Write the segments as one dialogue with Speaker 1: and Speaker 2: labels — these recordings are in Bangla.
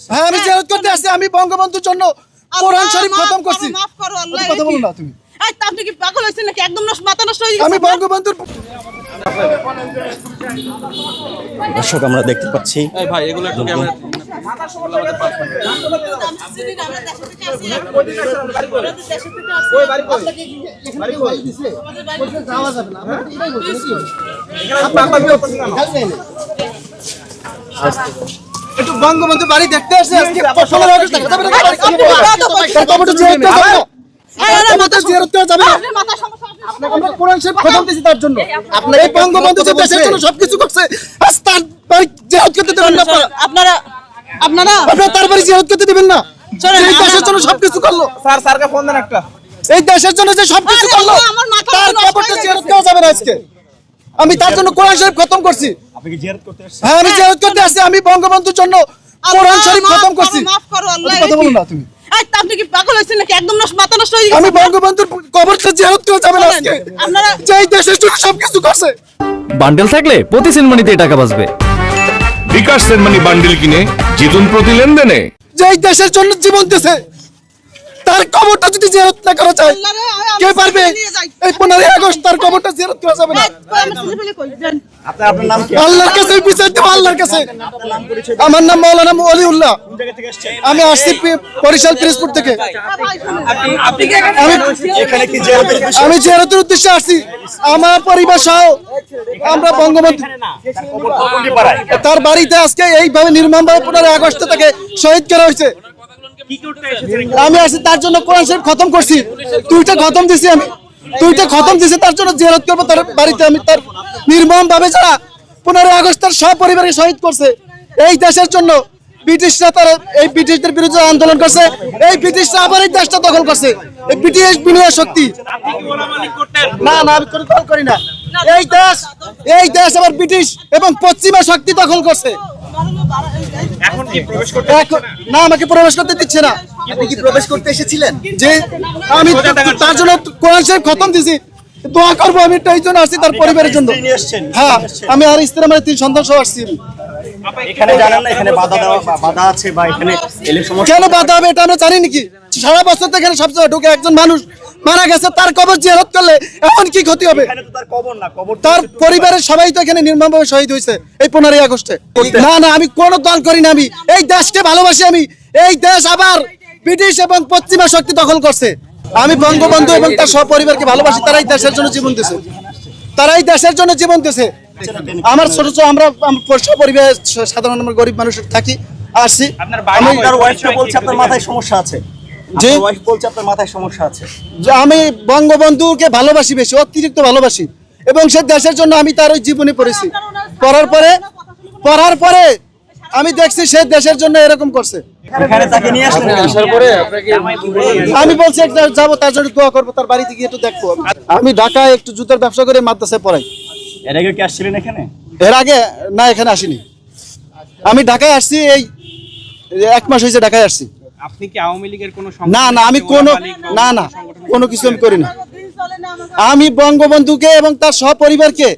Speaker 1: হ্যাঁ আমি জিয়ারত করতে আসছি আমি বঙ্গবন্ধুর জন্য কোরআন শরীফ খতম করছি
Speaker 2: মাফ করো, আল্লাহ,
Speaker 1: কথা বলো না তুমি
Speaker 2: এই, তা আপনি কি পাগল হয়েছেন নাকি একদম নষ্ট- মাথা নষ্ট হয়ে গেছে
Speaker 1: আমি বঙ্গবন্ধুর
Speaker 3: দর্শক আমরা দেখতে পাচ্ছি
Speaker 4: এই ভাই এগুলো একটু ক্যামেরা
Speaker 1: একটু বঙ্গবন্ধু বাড়ি দেখতে আসছে আজকে। আগস্ট?
Speaker 2: এই? আপনার
Speaker 1: আপনার দেশের জন্য সবকিছু তার বাড়ি জিয়ারত করতে দেবেন না এই দেশের জন্য করল।
Speaker 4: স্যার স্যারকে ফোন দেন একটা।
Speaker 1: এই দেশের জন্য যে সবকিছু করল তার
Speaker 2: গেছে।
Speaker 1: জিয়ারত করা যাবে না আজকে। আমি তার জন্য কোরআন শরীফ খতম করছি। হ্যাঁ আমি জিয়ারত করতে আসছি। আমি বঙ্গবন্ধুর জন্য কোরআন শরীফ খতম
Speaker 2: করো,
Speaker 1: করছি।
Speaker 2: মাফ করো, আল্লাহ,
Speaker 1: কথা বলো না তুমি।
Speaker 2: আপনি কি পাগল হয়েছেন নাকি? একদম নষ্ট- মাথা নষ্ট হয়ে গেছে।
Speaker 1: আমি বঙ্গবন্ধুর কবরটা জিয়ারত করা যাবে না আজকে।
Speaker 2: আপনারা
Speaker 1: যে এই দেশের জন্য সবকিছু করছে।
Speaker 5: বান্ডেল থাকলে প্রতি সিনেমানিতে টাকা বাঁচবে।
Speaker 6: বিকাশ সেনমানি বান্ডিল কিনে জিতুন প্রতি লেনদেনে।
Speaker 1: যে দেশের জন্য জীবন দিছে তার কবরটা যদি জিয়ারত না করা যায় কে পারবে। এই পনেরোই আগস্ট তার কবরটা জিয়ারত করা যাবে না। আল্লাহর কাছে বিচার দেবো আল্লাহর কাছে। আমার নাম মৌলানা অলিউল্লাহ
Speaker 3: থেকে
Speaker 1: আমি আসছি বরিশাল পিরিজপুর থেকে।
Speaker 4: কি
Speaker 1: আমি
Speaker 3: এখানে জিয়ারতের উদ্দেশ্যে
Speaker 1: আসছি। আমার পরিবার সহ আমরা বঙ্গবন্ধু তার বাড়িতে আজকে এইভাবে নির্মমভাবে পনেরোই আগস্ট তাকে শহীদ করা হয়েছে। আমি আসছি তার জন্য কোরআন শরীফ খতম করছি। দুইটা খতম দিছি আমি। দুইটা খতম দিছি তার জন্য জিয়ারত করব। তার বাড়িতে আমি তার নির্মম ভাবে যারা পনেরোই আগস্ট তার সব পরিবারকে শহীদ করছে এই দেশের জন্য ব্রিটিশরা তারা এই ব্রিটিশদের বিরুদ্ধে আন্দোলন করছে এই ব্রিটিশরা আবার এই দেশটা দখল করছে। এই ব্রিটিশ বিনিয়োগ শক্তি। না না আমি কোনো দল করি না। এই দেশ এই দেশ আবার ব্রিটিশ এবং পশ্চিমা শক্তি দখল করছে।
Speaker 3: এখন কি প্রবেশ করতে
Speaker 1: না? আমাকে প্রবেশ করতে দিচ্ছে না।
Speaker 3: আপনি কি প্রবেশ করতে এসেছিলেন?
Speaker 1: যে আমি তার জন্য কোরআন শরীফ খতম দিছি। দোয়া করব আমি এই জন্য আসছি তার পরিবারের জন্য? হ্যাঁ আমি আর স্ত্রী আমার তিন সন্তান সহ আসছি।
Speaker 3: এখানে জানেন না এখানে বাধা দেওয়া বাধা আছে বা এখানে এলে সমস্যা
Speaker 1: কেন বাধা হবে এটা আমরা জানি নাকি? সারা বছর তো এখানে সবসময় ঢুকে একজন মানুষ। মারা গেছে তার কবর জিয়ারত করলে এমন কি ক্ষতি হবে?
Speaker 3: তার
Speaker 1: পরিবারের সবাই তো এখানে নির্মমভাবে শহীদ হয়েছে এই পনেরোই আগস্টে। না না আমি কোন দল করি না আমি। এই দেশকে ভালোবাসি আমি। এই দেশ আবার ব্রিটিশ এবং পশ্চিমা শক্তি দখল করছে। আমি বঙ্গবন্ধু এবং তার সপরিবারকে ভালোবাসি তারাই দেশের জন্য জীবন দিয়েছে। তারাই দেশের জন্য জীবন দিয়েছে। আমার ছোট ছোট আমরা সপরিবার সাধারণ আমরা গরিব মানুষ থাকি আসছি
Speaker 4: আপনার
Speaker 3: বলছে আপনার মাথায় সমস্যা আছে।
Speaker 1: জি।
Speaker 3: ওয়াইফ বলছে আপনার মাথায় সমস্যা আছে।
Speaker 1: যে আমি বঙ্গবন্ধুকে ভালোবাসি বেশি অতিরিক্ত ভালোবাসি। এবং সে দেশের জন্য আমি তার ওই জীবনে পড়েছি। পড়ার পরে পড়ার পরে আমি দেখছি সে দেশের জন্য এরকম করছে।
Speaker 3: এখানে তাকে নিয়ে আসলেন কেন?
Speaker 1: আমি বলছি একটা যাব তার জন্য দোয়া করব তার বাড়িতে গিয়ে একটু দেখব। আমি ঢাকায় একটু জুতার ব্যবসা করে মাদ্রাসায় পড়াই।
Speaker 3: এর আগে কি আসছিলেন এখানে?
Speaker 1: এর আগে না এখানে আসিনি। আমি ঢাকায় আসছি এই এক মাস হয়েছে ঢাকায় আসছি।
Speaker 4: আপনি কি আওয়ামী লীগের কোনো
Speaker 1: না না আমি কোনো না না কোনো কিছু আমি করি না। আমি বঙ্গবন্ধুকে এবং তার সপরিবারকে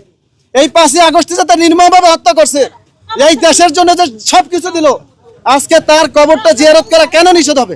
Speaker 1: এই পাঁচই আগস্টে যে তার নির্মমভাবে হত্যা করছে এই দেশের জন্য যে সবকিছু দিল আজকে তার কবরটা জিয়ারত করা কেন নিষেধ হবে?